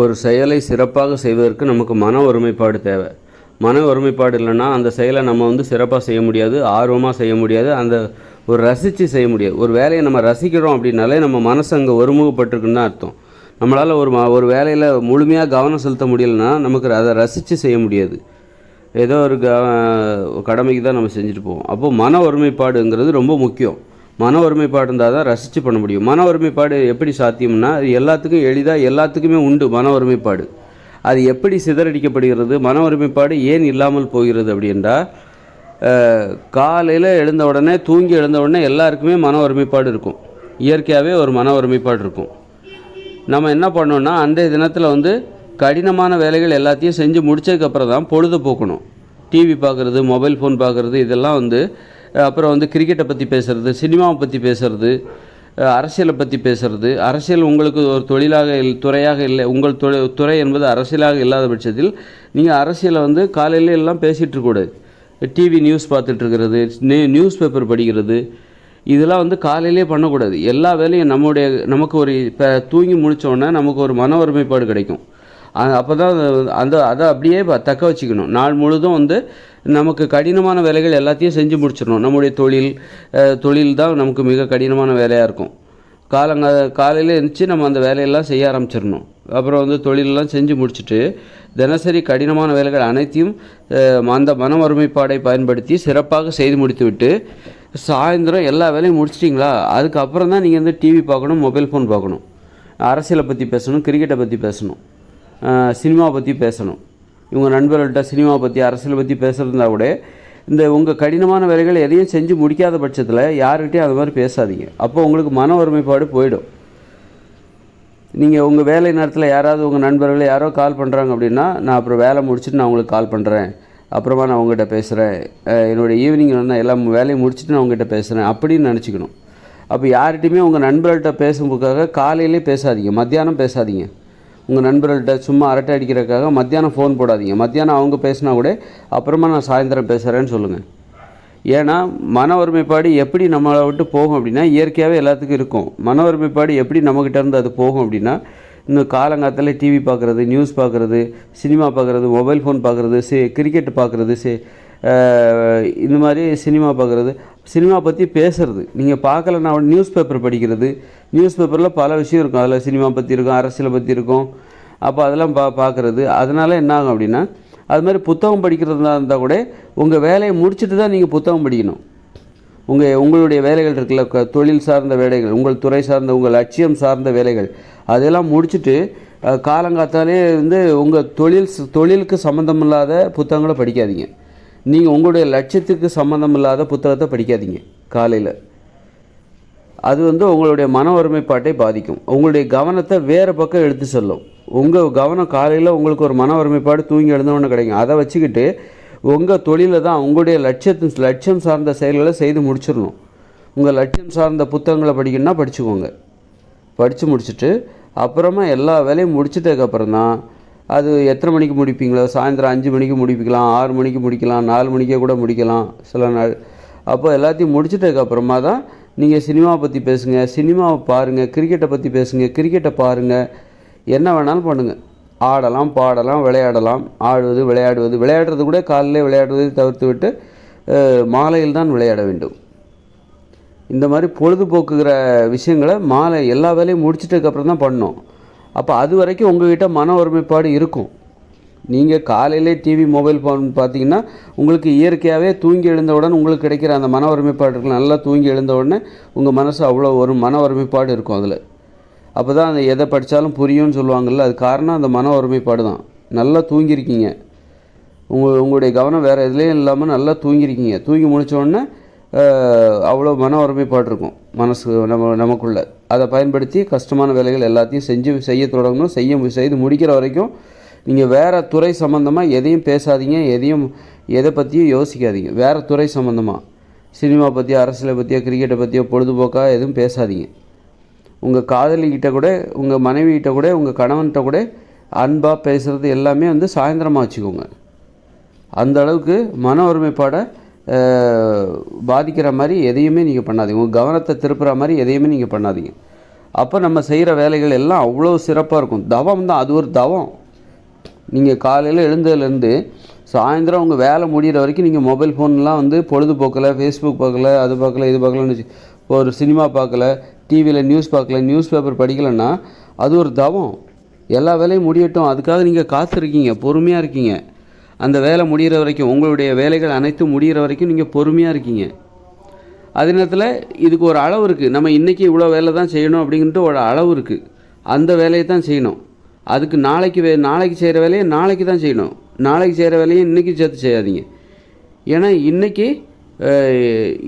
ஒரு செயலை சிறப்பாக செய்வதற்கு நமக்கு மன ஒருமைப்பாடு தேவை. மன ஒருமைப்பாடு இல்லைன்னா அந்த செயலை நம்ம வந்து சிறப்பாக செய்ய முடியாது ஆர்வமாக செய்ய முடியாது அந்த ஒரு ரசித்து செய்ய முடியாது. ஒரு வேலையை நம்ம ரசிக்கிறோம் அப்படின்னாலே நம்ம மனசு அங்கே ஒருமுகப்பட்டிருக்குன்னு தான் அர்த்தம். நம்மளால் ஒரு ஒரு வேலையில் முழுமையாக கவனம் செலுத்த முடியலன்னா நமக்கு அதை ரசித்து செய்ய முடியாது. ஏதோ ஒரு க கடமைக்கு தான் நம்ம செஞ்சுட்டு போவோம். அப்போது மன ஒருமைப்பாடுங்கிறது ரொம்ப முக்கியம். மன ஒருமைப்பாடு இருந்தால் தான் ரசித்து பண்ண முடியும். மன ஒருமைப்பாடு எப்படி சாத்தியம்னா அது எல்லாத்துக்கும் எளிதாக எல்லாத்துக்குமே உண்டு மன ஒருமைப்பாடு. அது எப்படி சிதறடிக்கப்படுகிறது மன ஒருமைப்பாடு ஏன் இல்லாமல் போகிறது அப்படின்றா காலையில் எழுந்த உடனே தூங்கி எழுந்த உடனே எல்லாருக்குமே மன ஒருமைப்பாடு இருக்கும். இயற்கையாகவே ஒரு மன ஒருமைப்பாடு இருக்கும். நம்ம என்ன பண்ணோன்னா அன்றைய தினத்தில் வந்து கடினமான வேலைகள் எல்லாத்தையும் செஞ்சு முடிச்சதுக்கப்புறம் தான் பொழுது போக்கணும் டிவி பார்க்குறது மொபைல் ஃபோன் பார்க்குறது இதெல்லாம் வந்து அப்புறம் வந்து கிரிக்கெட்டை பற்றி பேசுகிறது சினிமாவை பற்றி பேசுகிறது அரசியலை பற்றி பேசுகிறது அரசியல் உங்களுக்கு ஒரு தொழிலாக இல் துறையாக இல்லை. உங்கள் தொ துறை என்பது அரசியலாக இல்லாத பட்சத்தில் நீங்கள் அரசியலை வந்து காலையில் எல்லாம் பேசிகிட்டு இருக்கக்கூடாது டிவி நியூஸ் பார்த்துட்ருக்கிறது நியூ நியூஸ் பேப்பர் படிக்கிறது. இதெல்லாம் வந்து காலையிலே பண்ணக்கூடாது எல்லா வேலையும் நம்முடைய நமக்கு ஒரு இப்போ தூங்கி முடிச்ச நமக்கு ஒரு மன ஒருமைப்பாடு கிடைக்கும். அப்போ தான் அந்த அதை அப்படியே தக்க வச்சுக்கணும். நாள் முழுதும் வந்து நமக்கு கடினமான வேலைகள் எல்லாத்தையும் செஞ்சு முடிச்சிடணும். நம்முடைய தொழில் தொழில் தான் நமக்கு மிக கடினமான வேலையாக இருக்கும். காலங்க காலையில் எழுந்துச்சு நம்ம அந்த வேலையெல்லாம் செய்ய ஆரம்பிச்சிடணும். அப்புறம் வந்து தொழிலெல்லாம் செஞ்சு முடிச்சுட்டு தினசரி கடினமான வேலைகள் அனைத்தையும் அந்த மன ஒருமைப்பாடை பயன்படுத்தி சிறப்பாக செய்து முடித்துவிட்டு சாயந்தரம் எல்லா வேலையும் முடிச்சிட்டிங்களா? அதுக்கப்புறம் தான் நீங்கள் வந்து டிவி பார்க்கணும் மொபைல் ஃபோன் பார்க்கணும். அரசியலை பற்றி பேசணும் கிரிக்கெட்டை பற்றி பேசணும். சினிமா பற்றி பேசணும். இவங்க நண்பர்கள்ட்ட சினிமா பற்றி அரசியல் பற்றி பேசுகிறதா கூட இந்த உங்கள் கடினமான வேலைகள் எதையும் செஞ்சு முடிக்காத பட்சத்தில் யாருக்கிட்டையும் அது மாதிரி பேசாதீங்க. அப்போ உங்களுக்கு மன ஒருமைப்பாடு போயிடும். நீங்கள் உங்கள் வேலை நேரத்தில் யாராவது உங்கள் நண்பர்கள் யாரோ கால் பண்ணுறாங்க அப்படின்னா நான் அப்புறம் வேலை முடிச்சுட்டு நான் உங்களுக்கு கால் பண்ணுறேன் அப்புறமா நான் உங்ககிட்ட பேசுகிறேன் என்னோடய ஈவினிங் வந்து எல்லாம் வேலையை முடிச்சுட்டு நான் உங்ககிட்ட பேசுகிறேன் அப்படின்னு நினச்சிக்கணும். அப்போ யார்கிட்டையுமே உங்கள் நண்பர்கள்ட்ட பேசும்போதுக்காக காலையிலே பேசாதீங்க மத்தியானம் பேசாதீங்க. உங்கள் நண்பர்கள்ட்ட சும்மா அரட்டை அடிக்கிறதுக்காக மத்தியானம் ஃபோன் போடாதீங்க. மத்தியானம் அவங்க பேசினா கூட அப்புறமா நான் சாயந்தரம் பேசுகிறேன்னு சொல்லுங்கள் ஏன்னா மன ஒருமைப்பாடு எப்படி நம்மளை விட்டு போகும் அப்படின்னா இயற்கையாகவே எல்லாத்துக்கும் இருக்கும். மன ஒருமைப்பாடு எப்படி நம்மக்கிட்ட இருந்து அது போகும் அப்படின்னா இன்னும் காலங்காலத்தில் டிவி பார்க்குறது நியூஸ் பார்க்குறது சினிமா பார்க்குறது மொபைல் ஃபோன் பார்க்குறது சே கிரிக்கெட் பார்க்குறது சே இந்த மாதிரி சினிமா பார்க்குறது சினிமா பற்றி பேசுறது. நீங்கள் பார்க்கலன்னா நியூஸ் பேப்பர் படிக்கிறது. நியூஸ் பேப்பரில் பல விஷயம் இருக்கும். அதில் சினிமா பற்றி இருக்கும் அரசியலை பற்றி இருக்கும். அப்போ அதெல்லாம் பா பார்க்குறது. அதனால் என்ன ஆகும் அப்படின்னா அது மாதிரி புத்தகம் படிக்கிறதா இருந்தால் கூட உங்கள் வேலையை முடிச்சுட்டு தான் நீங்கள் புத்தகம் படிக்கணும். உங்கள் உங்களுடைய வேலைகள் இருக்குல்ல தொழில் சார்ந்த வேலைகள் உங்கள் துறை சார்ந்த உங்கள் லட்சியம் சார்ந்த வேலைகள் அதெல்லாம் முடிச்சுட்டு காலங்காத்தாலே வந்து உங்கள் தொழில் தொழிலுக்கு சம்மந்தமில்லாத புத்தகங்களை படிக்காதீங்க. நீங்கள் உங்களுடைய லட்சியத்துக்கு சம்மந்தமில்லாத புத்தகத்தை படிக்காதீங்க காலையில். அது வந்து உங்களுடைய மன ஒருமைப்பாட்டை பாதிக்கும். உங்களுடைய கவனத்தை வேறு பக்கம் எடுத்து செல்லும். உங்கள் கவனம் காலையில் உங்களுக்கு ஒரு மன ஒருமைப்பாடு தூங்கி எழுந்தவொன்னே கிடைக்கும். அதை வச்சுக்கிட்டு உங்கள் தொழிலை தான் உங்களுடைய லட்சியத்தின் லட்சியம் சார்ந்த செயல்களை செய்து முடிச்சிடணும். உங்கள் லட்சியம் சார்ந்த புத்தகங்களை படிக்கணும்னா படிச்சுக்கோங்க. படித்து முடிச்சுட்டு அப்புறமா எல்லா வேலையும் முடிச்சிட்டதுக்கப்புறம் தான் அது எத்தனை மணிக்கு முடிப்பீங்களோ? சாயந்தரம் அஞ்சு மணிக்கு முடிப்பிக்கலாம் ஆறு மணிக்கு முடிக்கலாம் நாலு மணிக்கே கூட முடிக்கலாம் சில நாள். அப்போ எல்லாத்தையும் முடிச்சிட்டதுக்கப்புறமா தான் நீங்கள் சினிமா பற்றி பேசுங்க சினிமாவை பாருங்கள் கிரிக்கெட்டை பற்றி பேசுங்க கிரிக்கெட்டை பாருங்கள் என்ன வேணாலும் பண்ணுங்கள் ஆடலாம் பாடலாம் விளையாடலாம். ஆடுவது விளையாடுவது. விளையாடுறது கூட காலையில் விளையாடுவதை தவிர்த்து விட்டு மாலையில் தான் விளையாட வேண்டும். இந்த மாதிரி பொழுதுபோக்குகிற விஷயங்களை மாலை எல்லா வேலையும் முடிச்சிட்டதுக்கப்புறம் தான் பண்ணோம் அப்போ அது வரைக்கும் உங்கள்கிட்ட மன ஒருமைப்பாடு இருக்கும். நீங்கள் காலையிலே டிவி மொபைல் ஃபோன் பார்த்தீங்கன்னா உங்களுக்கு இயற்கையாகவே தூங்கி எழுந்தவுடன் உங்களுக்கு கிடைக்கிற அந்த மன ஒருமைப்பாடு இருக்குல்ல நல்லா தூங்கி எழுந்த உடனே உங்கள் மனசு அவ்வளோ ஒரு மன ஒருமைப்பாடு இருக்கும் அதில். அப்போ தான் அந்த எதை படித்தாலும் புரியும்னு சொல்லுவாங்கள்ல அது காரணம் அந்த மன ஒருமைப்பாடு தான். நல்லா தூங்கியிருக்கீங்க. உங்கள் உங்களுடைய கவனம் வேறு எதுலேயும் இல்லாமல் நல்லா தூங்கியிருக்கீங்க. தூங்கி முடிச்ச உடனே அவ்வளோ மன ஒருமைப்பாடு இருக்கும் மனசு நம்ம நமக்குள்ளே. அதை பயன்படுத்தி கஷ்டமான வேலைகள் எல்லாத்தையும் செஞ்சு செய்ய தொடங்கணும். செய்ய செய்து முடிக்கிற வரைக்கும் நீங்கள் வேறு துறை சம்மந்தமாக எதையும் பேசாதீங்க. எதையும் எதை பற்றியும் யோசிக்காதீங்க. வேறு துறை சம்மந்தமாக சினிமா பற்றியோ அரசியலை பற்றியோ கிரிக்கெட்டை பற்றியோ பொழுதுபோக்காக எதுவும் பேசாதீங்க. உங்கள் காதலிக்கிட்ட கூட உங்கள் மனைவிகிட்ட கூட உங்கள் கணவன்கிட்ட கூட அன்பாக பேசுகிறது எல்லாமே வந்து சாயந்தரமாக வச்சுக்கோங்க. அந்த அளவுக்கு மன ஒருமைப்பாடை பாதிக்கிற மாதிரி எதையுமே நீங்கள் பண்ணாதீங்க. உங்கள் கவனத்தை திருப்புற மாதிரி எதையுமே நீங்கள் பண்ணாதீங்க. அப்போ நம்ம செய்கிற வேலைகள் எல்லாம் அவ்வளோ சிறப்பாக இருக்கும். தவம் தான். அது ஒரு தவம். நீங்கள் காலையில் எழுந்ததுலேருந்து சாயந்தரம் உங்கள் வேலை முடிகிற வரைக்கும் நீங்கள் மொபைல் ஃபோன்லாம் வந்து பொழுதுபோக்கில் ஃபேஸ்புக் பார்க்கல அது பார்க்கல இது பார்க்கலன்னு வச்சு இப்போ ஒரு சினிமா பார்க்கல டிவியில் நியூஸ் பார்க்கல நியூஸ் பேப்பர் படிக்கலைன்னா அது ஒரு தவம். எல்லா வேலையும் முடியட்டும். அதுக்காக நீங்கள் காத்திருக்கீங்க. பொறுமையாக இருக்கீங்க. அந்த வேலை முடிகிற வரைக்கும் உங்களுடைய வேலைகள் அனைத்தும் முடிகிற வரைக்கும் நீங்கள் பொறுமையாக இருக்கீங்க. அதே நேரத்தில் இதுக்கு ஒரு அளவு இருக்குது நம்ம இன்றைக்கி இவ்வளோ வேலை தான் செய்யணும் அப்படின்ட்டு ஒரு அளவு இருக்குது அந்த வேலையை தான் செய்யணும். அதுக்கு நாளைக்கு வே நாளைக்கு செய்கிற வேலையை நாளைக்கு தான் செய்யணும். நாளைக்கு செய்கிற வேலையை இன்றைக்கி சேர்த்து செய்யாதீங்க. ஏன்னா இன்றைக்கி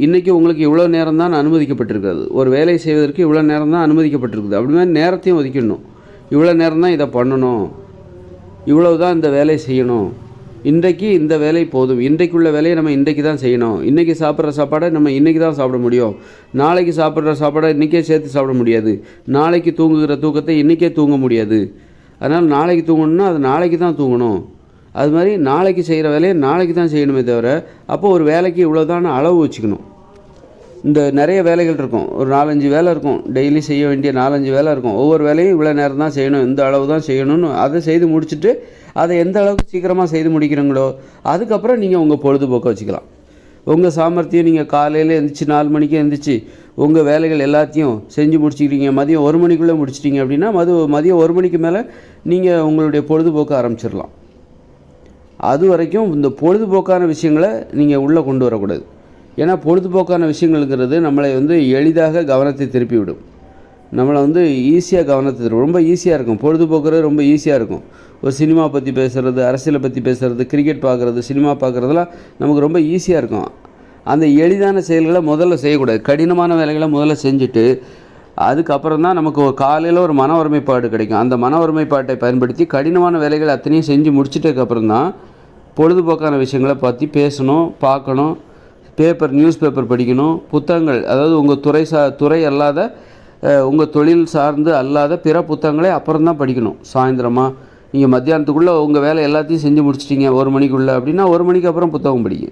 இன்றைக்கி உங்களுக்கு இவ்வளோ நேரம் தான் அனுமதிக்கப்பட்டிருக்கிறது. ஒரு வேலை செய்வதற்கு இவ்வளோ நேரம் தான் அனுமதிக்கப்பட்டிருக்குது. அப்படி மாதிரி நேரத்தையும் ஒதுக்கிடணும். இவ்வளோ நேரம் தான் இதை பண்ணணும். இவ்வளவு தான் இந்த வேலையை செய்யணும். இன்றைக்கு இந்த வேலை போதும். இன்றைக்குள்ள வேலையை நம்ம இன்றைக்கு தான் செய்யணும். இன்றைக்கி சாப்பிட்ற சாப்பாடை நம்ம இன்றைக்கி தான் சாப்பிட முடியும். நாளைக்கு சாப்பிட்ற சாப்பாடை இன்றைக்கே சேர்த்து சாப்பிட முடியாது. நாளைக்கு தூங்குகிற தூக்கத்தை இன்றைக்கே தூங்க முடியாது. அதனால் நாளைக்கு தூங்கணும்னா அது நாளைக்கு தான் தூங்கணும். அது மாதிரி நாளைக்கு செய்கிற வேலையை நாளைக்கு தான் செய்யணுமே தவிர அப்போ ஒரு வேலைக்கு இவ்வளோதான அளவு வச்சுக்கணும். இந்த நிறைய வேலைகள் இருக்கும். ஒரு நாலஞ்சு வேலை இருக்கும். டெய்லி செய்ய வேண்டிய நாலஞ்சு வேலை இருக்கும். ஒவ்வொரு வேலையும் இவ்வளோ நேரம் தான் செய்யணும். இந்த அளவு தான் செய்யணும்னு அதை செய்து முடிச்சுட்டு அதை எந்த அளவுக்கு சீக்கிரமாக செய்து முடிக்கிறீங்களோ அதுக்கப்புறம் நீங்கள் உங்கள் பொழுதுபோக்கை வச்சுக்கலாம். உங்கள் சாமர்த்தியம் நீங்கள் காலையில் எழுந்திரிச்சு நாலு மணிக்கு எழுந்திரிச்சு உங்கள் வேலைகள் எல்லாத்தையும் செஞ்சு முடிச்சுக்கிறீங்க. மதியம் ஒரு மணிக்குள்ளே முடிச்சிட்டிங்க அப்படின்னா மது மதியம் ஒரு மணிக்கு மேலே நீங்கள் உங்களுடைய பொழுதுபோக்க ஆரம்பிச்சிடலாம். அது வரைக்கும் இந்த பொழுதுபோக்கான விஷயங்களை நீங்கள் உள்ளே கொண்டு வரக்கூடாது. ஏன்னா பொழுதுபோக்கான விஷயங்கள்ங்கிறது நம்மளை வந்து எளிதாக கவனத்தை திருப்பி விடும் நம்மளை வந்து ஈஸியாக கவனத்தை திருப்பி ரொம்ப ஈஸியாக இருக்கும். பொழுதுபோக்குறது ரொம்ப ஈஸியாக இருக்கும். ஒரு சினிமா பற்றி பேசுகிறது அரசியலை பற்றி பேசுகிறது கிரிக்கெட் பார்க்குறது சினிமா பார்க்குறதுலாம் நமக்கு ரொம்ப ஈஸியாக இருக்கும். அந்த எளிதான செயல்களை முதல்ல செய்யக்கூடாது. கடினமான வேலைகளை முதல்ல செஞ்சுட்டு அதுக்கப்புறம் தான் நமக்கு காலையில் ஒரு மன ஒருமைப்பாடு கிடைக்கும். அந்த மன ஒருமைப்பாட்டை பயன்படுத்தி கடினமான வேலைகளை அத்தனையும் செஞ்சு முடிச்சிட்டதுக்கப்புறம் தான் பொழுதுபோக்கான விஷயங்களை பற்றி பேசணும் பார்க்கணும் பேப்பர் நியூஸ் பேப்பர் படிக்கணும் புத்தகங்கள் அதாவது உங்கள் துறை சா துறை அல்லாத உங்கள் தொழில் சார்ந்து அல்லாத பிற புத்தகங்களை அப்புறம் தான் படிக்கணும். சாயந்தரமாக நீங்கள் மத்தியானத்துக்குள்ளே உங்கள் வேலை எல்லாத்தையும் செஞ்சு முடிச்சிட்டிங்க ஒரு மணிக்குள்ளே அப்படின்னா ஒரு மணிக்கு அப்புறம் புத்தகம் படிங்க.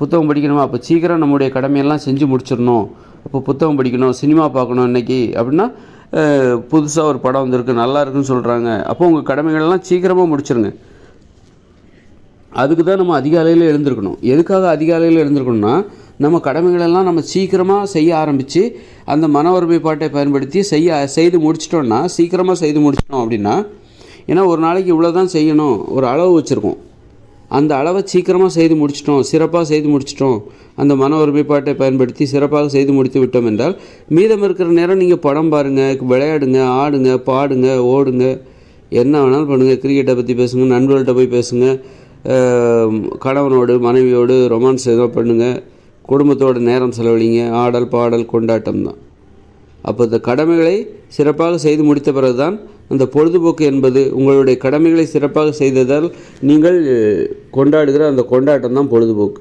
புத்தகம் படிக்கணுமா? அப்போ சீக்கிரம் நம்முடைய கடமையெல்லாம் செஞ்சு முடிச்சிடணும். அப்போ புத்தகம் படிக்கணும் சினிமா பார்க்கணும் இன்னைக்கு அப்படின்னா புதுசாக ஒரு படம் வந்திருக்கு நல்லா இருக்குன்னு சொல்கிறாங்க அப்போ உங்கள் கடமைகள்லாம் சீக்கிரமாக முடிச்சிருங்க. அதுக்கு தான் நம்ம அதிகாலையில் எழுந்திருக்கணும். எதுக்காக அதிகாலையில் எழுந்திருக்கணும்னா நம்ம கடமைகளெல்லாம் நம்ம சீக்கிரமாக செய்ய ஆரம்பித்து அந்த மன ஒருமைப்பாட்டை பயன்படுத்தி செய்ய செய்து முடிச்சிட்டோன்னா சீக்கிரமாக செய்து முடிச்சிட்டோம் அப்படின்னா ஏன்னா ஒரு நாளைக்கு இவ்வளோ தான் செய்யணும். ஒரு அளவு வச்சுருக்கோம். அந்த அளவை சீக்கிரமாக செய்து முடிச்சிட்டோம். சிறப்பாக செய்து முடிச்சிட்டோம். அந்த மன ஒருமைப்பாட்டை பயன்படுத்தி சிறப்பாக செய்து முடித்து விட்டோம் என்றால் மீதம் இருக்கிற நேரம் நீங்கள் படம் பாருங்கள் விளையாடுங்க ஆடுங்க பாடுங்க ஓடுங்க. என்ன வேணாலும் பண்ணுங்கள் கிரிக்கெட்டை பற்றி பேசுங்க நண்பர்கள்ட்ட போய் பேசுங்க. கணவனோடு மனைவியோடு ரொமான்ஸ் ஏதோ பண்ணுங்கள் குடும்பத்தோடு நேரம் செலவழிங்க. ஆடல் பாடல் கொண்டாட்டம் தான் அப்போ இந்த கடமைகளை சிறப்பாக செய்து முடித்த பிறகு தான் அந்த பொழுதுபோக்கு என்பது உங்களுடைய கடமைகளை சிறப்பாக செய்ததால் நீங்கள் கொண்டாடுகிற அந்த கொண்டாட்டம் தான் பொழுதுபோக்கு.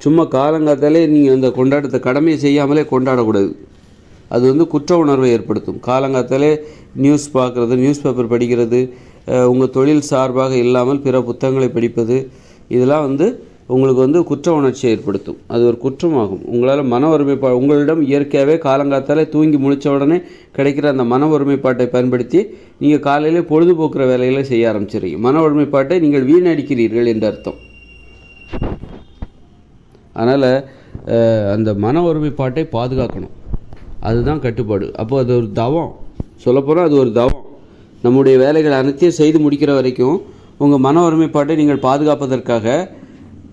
சும்மா காலங்காத்தாலே நீங்கள் அந்த கொண்டாட்டத்தை கடமையை செய்யாமலே கொண்டாடக்கூடாது. அது வந்து குற்ற உணர்வை ஏற்படுத்தும். காலங்காத்தாலே நியூஸ் பார்க்குறது நியூஸ் பேப்பர் படிக்கிறது உங்கள் தொழில் சார்பாக இல்லாமல் பிற புத்தகங்களை படிப்பது இதெல்லாம் வந்து உங்களுக்கு வந்து குற்ற உணர்ச்சியை ஏற்படுத்தும். அது ஒரு குற்றமாகும். உங்களால் மன ஒருமைப்பா உங்களிடம் இயற்கையாகவே காலங்காத்தாலே தூங்கி முழித்த உடனே கிடைக்கிற அந்த மன ஒருமைப்பாட்டை பயன்படுத்தி நீங்கள் காலையிலே பொழுதுபோக்குற வேலைகளை செய்ய ஆரம்பிச்சிடுறீங்க. மன ஒருமைப்பாட்டை நீங்கள் வீணடிக்கிறீர்கள் என்று அர்த்தம். அதனால் அந்த மன ஒருமைப்பாட்டை பாதுகாக்கணும். அதுதான் கட்டுப்பாடு. அப்போ அது ஒரு தவம். சொல்லப்போனால் அது ஒரு தவம். நம்முடைய வேலைகள் அனைத்தையும் செய்து முடிக்கிற வரைக்கும் உங்கள் மன ஒருமைப்பாட்டை நீங்கள் பாதுகாப்பதற்காக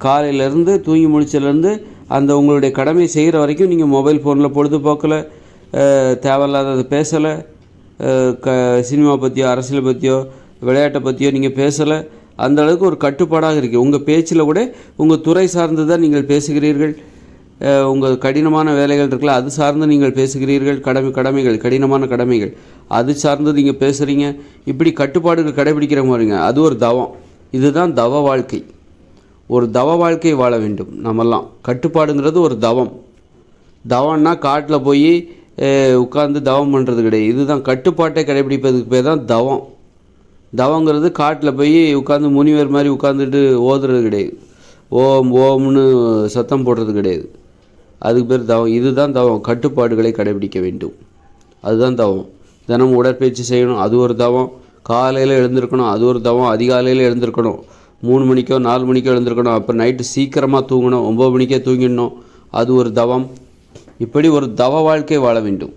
காலையிலேருந்து தூங்கி முடிச்சதுலேருந்து அந்த உங்களுடைய கடமை செய்கிற வரைக்கும் நீங்கள் மொபைல் ஃபோனில் பொழுதுபோக்கில் தேவையில்லாததை பேசலை. க சினிமா பற்றியோ அரசியல் பற்றியோ விளையாட்டை பற்றியோ நீங்கள் பேசலை. அந்த அளவுக்கு ஒரு கட்டுப்பாடாக இருக்குது உங்கள் பேச்சில் கூட உங்கள் துறை சார்ந்து தான் நீங்கள் பேசுகிறீர்கள். உங்கள் கடினமான வேலைகள் இருக்குல்ல அது சார்ந்து நீங்கள் பேசுகிறீர்கள். கடமை கடமைகள் கடினமான கடமைகள். அது சார்ந்து நீங்கள் பேசுகிறீங்க. இப்படி கட்டுப்பாடுகள் கடைபிடிக்கிற மாதிரிங்க அது ஒரு தவம். இதுதான் தவ வாழ்க்கை. ஒரு தவ வாழ்க்கை வாழ வேண்டும் நம்மெல்லாம். கட்டுப்பாடுங்கிறது ஒரு தவம். தவம்னா காட்டில் போய் உட்காந்து தவம் பண்ணுறது கிடையாது. இதுதான் கட்டுப்பாட்டை கடைபிடிப்பதுக்கு பேர் தான் தவம். தவங்கிறது காட்டில் போய் உட்காந்து முனிவர் மாதிரி உட்காந்துட்டு ஓதுறது கிடையாது. ஓம் ஓம்னு சத்தம் போடுறது கிடையாது. அதுக்கு பேர் தவம். இதுதான் தவம். கட்டுப்பாடுகளை கடைபிடிக்க வேண்டும். அதுதான் தவம். தினமும் உடற்பயிற்சி செய்யணும். அது ஒரு தவம். காலையில் எழுந்திருக்கணும். அது ஒரு தவம். அதிகாலையில் எழுந்திருக்கணும். மூணு மணிக்கோ நாலு மணிக்கோ எழுந்திருக்கணும். அப்புறம் நைட்டு சீக்கிரமாக தூங்கணும். ஒம்பது மணிக்கே தூங்கிடணும். அது ஒரு தவம். இப்படி ஒரு தவ வாழ்க்கை வாழ வேண்டும்.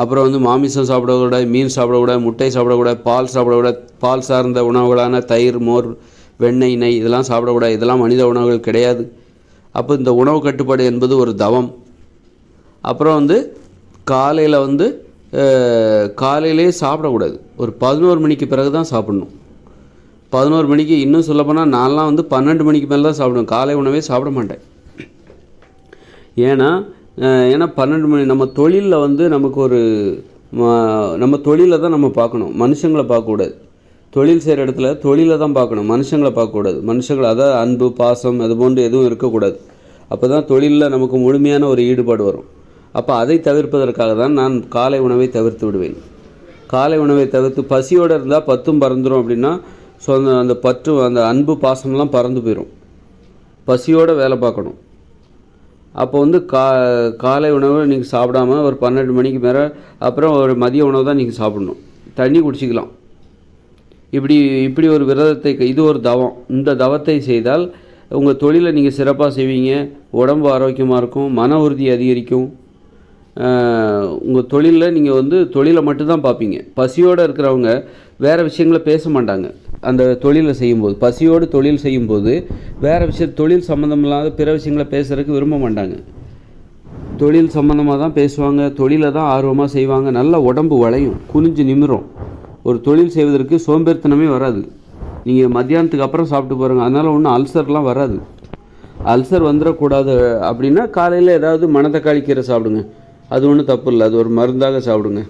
அப்புறம் வந்து மாமிசம் சாப்பிடக்கூடாது மீன் சாப்பிடக்கூடாது முட்டை சாப்பிடக்கூடாது பால் சாப்பிடக்கூடாது பால் சார்ந்த உணவுகளான தயிர் மோர் வெண்ணெய் நெய் இதெல்லாம் சாப்பிடக்கூடாது இதெல்லாம் மனித உணவுகள் கிடையாது. அப்போ இந்த உணவு கட்டுப்பாடு என்பது ஒரு தவம். அப்புறம் வந்து காலையில் வந்து காலையிலே சாப்பிடக்கூடாது. ஒரு பதினோரு மணிக்கு பிறகு தான் சாப்பிடணும். பதினோரு மணிக்கு இன்னும் சொல்லப்போனால் நான்லாம் வந்து பன்னெண்டு மணிக்கு மேலே தான் சாப்பிடுவேன். காலை உணவே சாப்பிட மாட்டேன். ஏன்னா ஏன்னா பன்னெண்டு மணி நம்ம தொழிலில் வந்து நமக்கு ஒரு நம்ம தொழிலை தான் நம்ம பார்க்கணும். மனுஷங்களை பார்க்கக்கூடாது தொழில் செய்கிற இடத்துல தொழிலை தான் பார்க்கணும். மனுஷங்களை பார்க்கக்கூடாது மனுஷங்களை அதாவது அன்பு பாசம் அது போன்று எதுவும் இருக்கக்கூடாது. அப்போ தான் தொழிலில் நமக்கு முழுமையான ஒரு ஈடுபாடு வரும். அப்போ அதை தவிர்ப்பதற்காக தான் நான் காலை உணவை தவிர்த்து விடுவேன். காலை உணவை தவிர்த்து பசியோடு இருந்தால் பத்தும் பறந்துடும் அப்படின்னா ஸோ அந்த அந்த பற்று அந்த அன்பு பாசம்லாம் பறந்து போயிடும் பசியோடு வேலை பார்க்கணும். அப்போ வந்து கா காலை உணவு நீங்கள் சாப்பிடாம ஒரு பன்னெண்டு மணிக்கு மேலே அப்புறம் ஒரு மதிய உணவு தான் நீங்கள் சாப்பிடணும். தண்ணி குடிச்சிக்கலாம். இப்படி இப்படி ஒரு விரதத்தை இது ஒரு தவம். இந்த தவத்தை செய்தால் உங்கள் தொழிலை நீங்கள் சிறப்பாக செய்வீங்க. உடம்பு ஆரோக்கியமாக இருக்கும். மன உறுதி அதிகரிக்கும். உங்கள் தொழிலில் நீங்கள் வந்து தொழிலை மட்டும்தான் பார்ப்பீங்க. பசியோடு இருக்கிறவங்க வேறு விஷயங்களை பேச மாட்டாங்க. அந்த தொழிலை செய்யும்போது பசியோடு தொழில் செய்யும்போது வேறு விஷயம் தொழில் சம்மந்தமில்லாத பிற விஷயங்களை பேசுகிறதுக்கு விரும்ப மாட்டாங்க. தொழில் சம்மந்தமாக தான் பேசுவாங்க தொழிலை தான் ஆர்வமாக செய்வாங்க நல்ல உடம்பு வளையும் குனிஞ்சு நிமிரும். ஒரு தொழில் செய்வதற்கு சோம்பேறித்தனமே வராது. நீங்கள் மத்தியானத்துக்கு அப்புறம் சாப்பிட்டு பாருங்க அதனால் ஒன்றும் அல்சர்லாம் வராது. அல்சர் வந்துடக்கூடாது அப்படின்னா காலையில் ஏதாவது மணத்தக்காளி கீரை சாப்பிடுங்க. அது ஒன்றும் தப்பு இல்லை அது ஒரு மருந்தாக சாப்பிடுங்க.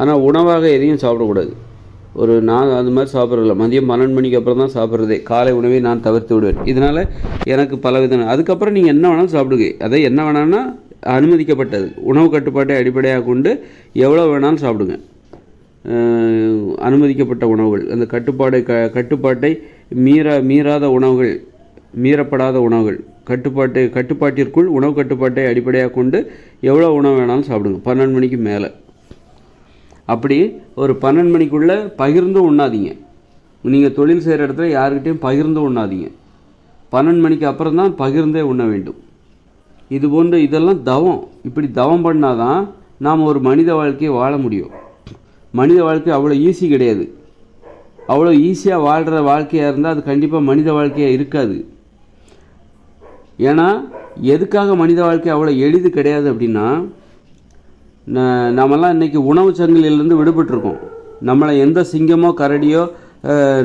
ஆனால் உணவாக எதையும் சாப்பிடக்கூடாது. ஒரு நான் அது மாதிரி சாப்பிட்றதில்ல. மதியம் பன்னெண்டு மணிக்கு அப்புறம் தான் சாப்பிட்றதே. காலை உணவை நான் தவிர்த்து விடுவேன். இதனால் எனக்கு பலவித அதுக்கப்புறம் நீங்கள் என்ன வேணாலும் சாப்பிடுங்க. அதை என்ன வேணாம்னா அனுமதிக்கப்பட்டது. உணவு கட்டுப்பாட்டை அடிப்படையாக கொண்டு எவ்வளோ வேணாலும் சாப்பிடுங்க. அனுமதிக்கப்பட்ட உணவுகள். அந்த கட்டுப்பாடு க கட்டுப்பாட்டை மீற மீறாத உணவுகள் மீறப்படாத உணவுகள். கட்டுப்பாட்டை கட்டுப்பாட்டிற்குள் உணவு கட்டுப்பாட்டை அடிப்படையாக கொண்டு எவ்வளோ உணவு வேணாலும் சாப்பிடுங்க. பன்னெண்டு மணிக்கு மேலே. அப்படி ஒரு பன்னெண்டு மணிக்குள்ளே பகிர்ந்து உண்ணாதீங்க. நீங்கள் தொழில் செய்கிற இடத்துல யாருக்கிட்டையும் பகிர்ந்து உண்ணாதீங்க. பன்னெண்டு மணிக்கு அப்புறம் தான் பகிர்ந்தே உண்ண வேண்டும். இது போன்ற இதெல்லாம் தவம். இப்படி தவம் பண்ணால் தான் நாம் ஒரு மனித வாழ்க்கையை வாழ முடியும். மனித வாழ்க்கை அவ்வளோ ஈஸி கிடையாது. அவ்வளோ ஈஸியாக வாழ்கிற வாழ்க்கையாக இருந்தால் அது கண்டிப்பாக மனித வாழ்க்கையாக இருக்காது. ஏன்னா எதுக்காக மனித வாழ்க்கை அவ்வளோ எளிது கிடையாது அப்படின்னா நாமெல்லாம் இன்றைக்கி உணவு சங்கிலிருந்து விடுபட்டிருக்கோம். நம்மளை எந்த சிங்கமோ கரடியோ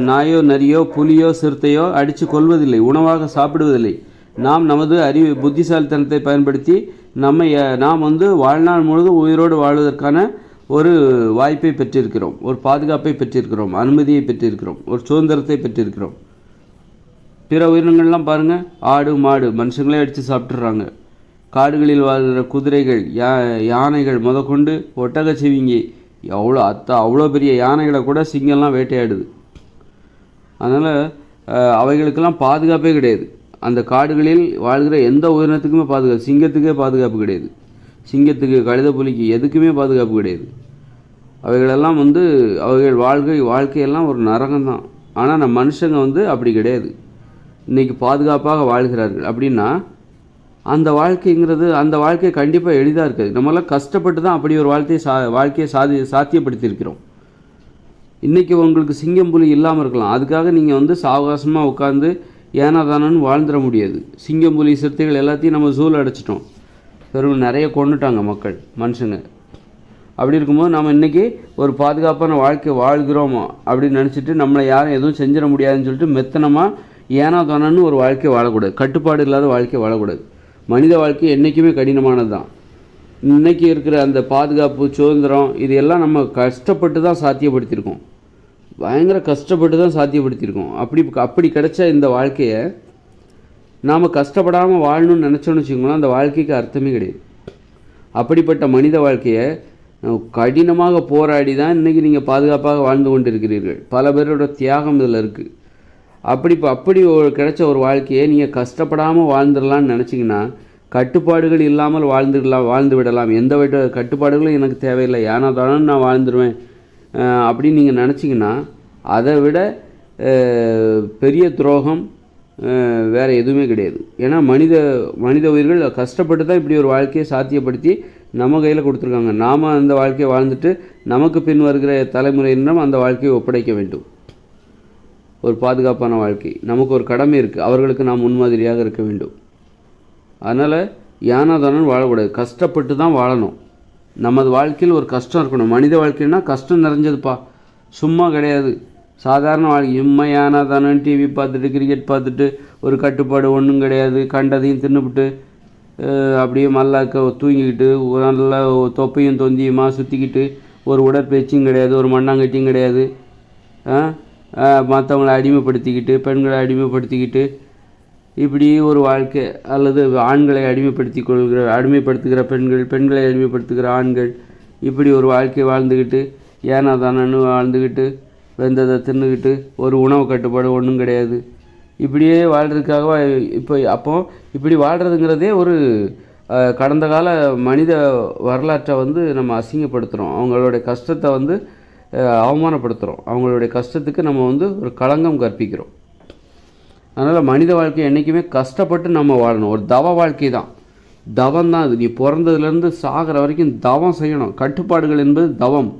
நாயோ நரியோ புலியோ சிறுத்தையோ அடித்து கொள்வதில்லை உணவாக சாப்பிடுவதில்லை. நாம் நமது அறிவு புத்திசாலித்தனத்தை பயன்படுத்தி நம்ம நாம் வந்து வாழ்நாள் முழுதும் உயிரோடு வாழ்வதற்கான ஒரு வாய்ப்பை பெற்றிருக்கிறோம். ஒரு பாதுகாப்பை பெற்றிருக்கிறோம். அனுமதியை பெற்றிருக்கிறோம். ஒரு சுதந்திரத்தை பெற்றிருக்கிறோம். பிற உயிரினங்கள்லாம் பாருங்கள் ஆடு மாடு மனுஷங்களே அடித்து சாப்பிட்றாங்க காடுகளில் வாழ்கிற குதிரைகள் யா யானைகள் முதற்கொண்டு ஒட்டக சிவிங்கி. அவ்வளோ அத்தை அவ்வளோ பெரிய யானைகளை கூட சிங்கம்லாம் வேட்டையாடுது. அதனால் அவைகளுக்கெல்லாம் பாதுகாப்பே கிடையாது. அந்த காடுகளில் வாழ்கிற எந்த உயிரினத்துக்குமே பாதுகாப்பு சிங்கத்துக்கே பாதுகாப்பு கிடையாது. சிங்கத்துக்கு கழுத புலிக்கு எதுக்குமே பாதுகாப்பு கிடையாது. அவைகளெல்லாம் வந்து அவைகள் வாழ்க்கை வாழ்க்கையெல்லாம் ஒரு நரகம்தான். ஆனால் நம்ம மனுஷங்க வந்து அப்படி கிடையாது. இன்னைக்கு பாதுகாப்பாக வாழ்கிறார்கள். அப்படின்னா அந்த வாழ்க்கைங்கிறது அந்த வாழ்க்கை கண்டிப்பாக எளிதாக இருக்காது. நம்மளாம் கஷ்டப்பட்டு தான் அப்படி ஒரு வாழ்க்கையை சா வாழ்க்கையை சாதி சாத்தியப்படுத்தியிருக்கிறோம். இன்றைக்கி உங்களுக்கு சிங்கம் புலி இல்லாமல் இருக்கலாம். அதுக்காக நீங்கள் வந்து சாவகாசமாக உட்காந்து ஏனா தானன்னு வாழ்ந்துட முடியாது. சிங்கம் புலி சிறுத்தைகள் எல்லாத்தையும் நம்ம ஜூவில் அடைச்சிட்டோம். பெரும் நிறைய கொண்டுட்டாங்க மக்கள் மனுஷங்க. அப்படி இருக்கும்போது நம்ம இன்றைக்கி ஒரு பாதுகாப்பான வாழ்க்கை வாழ்கிறோமோ அப்படின்னு நினச்சிட்டு நம்மளை யாரும் எதுவும் செஞ்சிட முடியாதுன்னு சொல்லிட்டு மெத்தனமாக ஏனா தானன்னு ஒரு வாழ்க்கை வாழக்கூடாது. கட்டுப்பாடு இல்லாத வாழ்க்கை வாழக்கூடாது. மனித வாழ்க்கை என்றைக்குமே கடினமானது தான் இன்னைக்கு இருக்கிற அந்த பாதுகாப்பு சுதந்திரம் இது எல்லாம் நம்ம கஷ்டப்பட்டு தான் சாத்தியப்படுத்தியிருக்கோம். பயங்கர கஷ்டப்பட்டு தான் சாத்தியப்படுத்தியிருக்கோம். அப்படி அப்படி கிடைச்ச இந்த வாழ்க்கையை நாம் கஷ்டப்படாமல் வாழணும்னு நினச்சோன்னு வச்சுக்கோங்களேன் அந்த வாழ்க்கைக்கு அர்த்தமே கிடையாது. அப்படிப்பட்ட மனித வாழ்க்கையை கடினமாக போராடி தான் இன்றைக்கி நீங்கள் பாதுகாப்பாக வாழ்ந்து கொண்டிருக்கிறீர்கள். பல பேரோட தியாகம் இதில் இருக்குது அப்படி இப்போ அப்படி ஒரு கிடைச்ச ஒரு வாழ்க்கையை நீங்கள் கஷ்டப்படாமல் வாழ்ந்துடலான்னு நினச்சிங்கன்னா கட்டுப்பாடுகள் இல்லாமல் வாழ்ந்துடலாம் வாழ்ந்து விடலாம். எந்த விட கட்டுப்பாடுகளும் எனக்கு தேவையில்லை. ஏன்னா தானே நான் வாழ்ந்துருவேன். அப்படின்னு நீங்கள் நினச்சிங்கன்னா அதை விட பெரிய துரோகம் வேறு எதுவுமே கிடையாது. ஏன்னா மனித மனித உயிர்கள் கஷ்டப்பட்டு தான் இப்படி ஒரு வாழ்க்கையை சாத்தியப்படுத்தி நம்ம கையில் கொடுத்துருக்காங்க. நாம் அந்த வாழ்க்கையை வாழ்ந்துட்டு நமக்கு பின் வருகிற தலைமுறையினரும் அந்த வாழ்க்கையை ஒப்படைக்க வேண்டும். ஒரு பாதுகாப்பான வாழ்க்கை. நமக்கு ஒரு கடமை இருக்குது அவர்களுக்கு நாம் முன்மாதிரியாக இருக்க வேண்டும். அதனால் யானாதானன் வாழக்கூடாது. கஷ்டப்பட்டு தான் வாழணும். நமது வாழ்க்கையில் ஒரு கஷ்டம் இருக்கணும். மனித வாழ்க்கைன்னா கஷ்டம் நிறைஞ்சதுப்பா. சும்மா கிடையாது. சாதாரண வாழ்க்கை. சும்மா யானாதானன் டிவி பார்த்துட்டு கிரிக்கெட் பார்த்துட்டு ஒரு கட்டுப்பாடு ஒன்றும் கிடையாது. கண்டதையும் தின்னுபிட்டு அப்படியே மல்லாக்க தூங்கிக்கிட்டு நல்ல தொப்பையும் தொந்தியுமா சுற்றிக்கிட்டு ஒரு உடற்பயிற்சியும் கிடையாது. ஒரு மண்ணாங்கட்டியும் கிடையாது. மற்றவங்களை அடிமைப்படுத்திக்கிட்டு பெண்களை அடிமைப்படுத்திக்கிட்டு இப்படி ஒரு வாழ்க்கை அல்லது ஆண்களை அடிமைப்படுத்தி கொள்கிற அடிமைப்படுத்துகிற பெண்கள் பெண்களை அடிமைப்படுத்துகிற ஆண்கள் இப்படி ஒரு வாழ்க்கை வாழ்ந்துக்கிட்டு ஏனா தானன்னு வாழ்ந்துக்கிட்டு வெந்ததை தின்னுக்கிட்டு ஒரு உணவு கட்டுப்பாடு ஒன்றும் கிடையாது. இப்படியே வாழ்கிறதுக்காக இப்போ அப்போ இப்படி வாழ்கிறதுங்கிறதே ஒரு கடந்த கால மனித வரலாற்றை வந்து நம்ம அசிங்கப்படுத்துகிறோம் அவங்களுடைய கஷ்டத்தை வந்து அவமானப்படுத்துகிறோம் அவங்களுடைய கஷ்டத்துக்கு நம்ம வந்து ஒரு களங்கம் கற்பிக்கிறோம். அதனால் மனித வாழ்க்கை என்றைக்குமே கஷ்டப்பட்டு நம்ம வாழணும். ஒரு தவ வாழ்க்கை தான். தவம் தான் அது. நீ பிறந்ததுலேருந்து சாகிற வரைக்கும் தவம் செய்யணும். கட்டுப்பாடுகள் என்பது தவம்.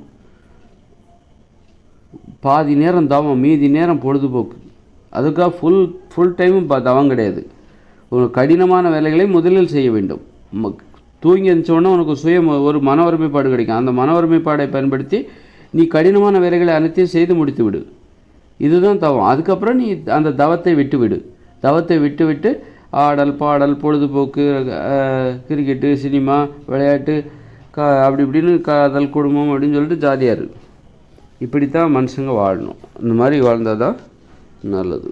பாதி நேரம் தவம் மீதி நேரம் பொழுதுபோக்கு. அதுக்காக ஃபுல் ஃபுல் டைமும் ப தவம் கிடையாது. ஒரு கடினமான வேலைகளை முதலில் செய்ய வேண்டும். தூங்கி எழுந்தோடனே உனக்கு சுய ஒரு மன ஒருமைப்பாடு கிடைக்கும். அந்த மன ஒருமைப்பாடை பயன்படுத்தி நீ கடினமான வேலைகளை அனைத்தையும் செய்து முடித்து விடு இதுதான் தவம். அதுக்கப்புறம் நீ அந்த தவத்தை விட்டு விடு தவத்தை விட்டு விட்டு ஆடல் பாடல் பொழுதுபோக்கு கிரிக்கெட்டு சினிமா விளையாட்டு கா அப்படி இப்படின்னு காதல் குடும்பம் அப்படின்னு சொல்லிட்டு ஜாலியாக இப்படி தான் மனுஷங்க வாழணும். இந்த மாதிரி வாழ்ந்தால் தான் நல்லது.